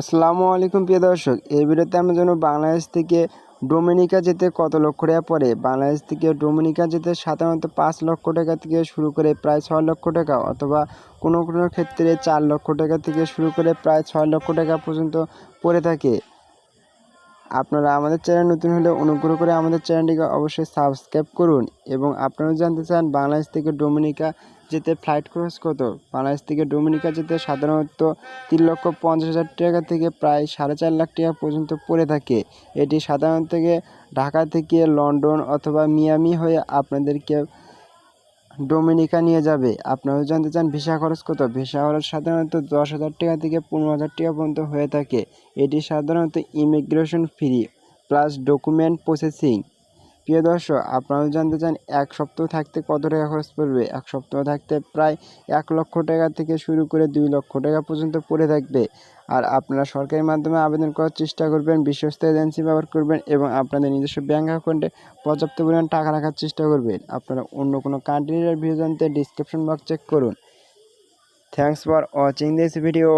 আসসালামু আলাইকুম প্রিয় দর্শক, এই ভিডিওতে আমি জন্য বাংলাদেশ থেকে ডোমিনিকা যেতে কত লক্ষ টাকা পড়ে। বাংলাদেশ থেকে ডোমিনিকা যেতে সাধারণত পাঁচ লক্ষ টাকা থেকে শুরু করে প্রায় ছয় লক্ষ টাকা অথবা কোনো কোনো ক্ষেত্রে চার লক্ষ টাকা থেকে শুরু করে প্রায় ছয় লক্ষ টাকা পর্যন্ত পড়ে থাকে। আপনারা আমাদের চ্যানেল নতুন হলে অনুগ্রহ করে আমাদের চ্যানেলটিকে অবশ্যই সাবস্ক্রাইব করুন এবং আপনারা জানতে চান বাংলাদেশ থেকে ডোমিনিকা যেতে ফ্লাইট খরচ কত? বাংলাদেশ থেকে ডোমিনিকা যেতে সাধারণত তিন লক্ষ পঞ্চাশ হাজার টাকা থেকে প্রায় সাড়ে চার লাখ টাকা পর্যন্ত পড়ে থাকে। এটি সাধারণত থেকে ঢাকা থেকে লন্ডন অথবা মিয়ামি হয়ে আপনাদেরকে ডোমিনিকা নিয়ে যাবে। আপনারাও জানতে চান ভিসা খরচ কত? ভিসা খরচ সাধারণত দশ হাজার টাকা থেকে পনেরো হাজার টাকা পর্যন্ত হয়ে থাকে। এটি সাধারণত immigration free plus document processing. প্রিয় দর্শক আপনারাও জানতে চান এক সপ্তাহ থাকতে কত টাকা খরচ পড়বে? এক সপ্তাহ থাকতে প্রায় এক লক্ষ টাকা থেকে শুরু করে দুই লক্ষ টাকা পর্যন্ত পড়ে থাকবে। আর আপনারা সরকারি মাধ্যমে আবেদন করার চেষ্টা করবেন, বিশ্বস্ত এজেন্সি ব্যবহার করবেন এবং আপনাদের নিজস্ব ব্যাঙ্ক অ্যাকাউন্টে পর্যাপ্ত পরিমাণ টাকা রাখার চেষ্টা করবেন। আপনারা অন্য কোনো কান্ট্রির ভিডিও জানতে ডিসক্রিপশন বক্স চেক করুন। Thanks for watching this video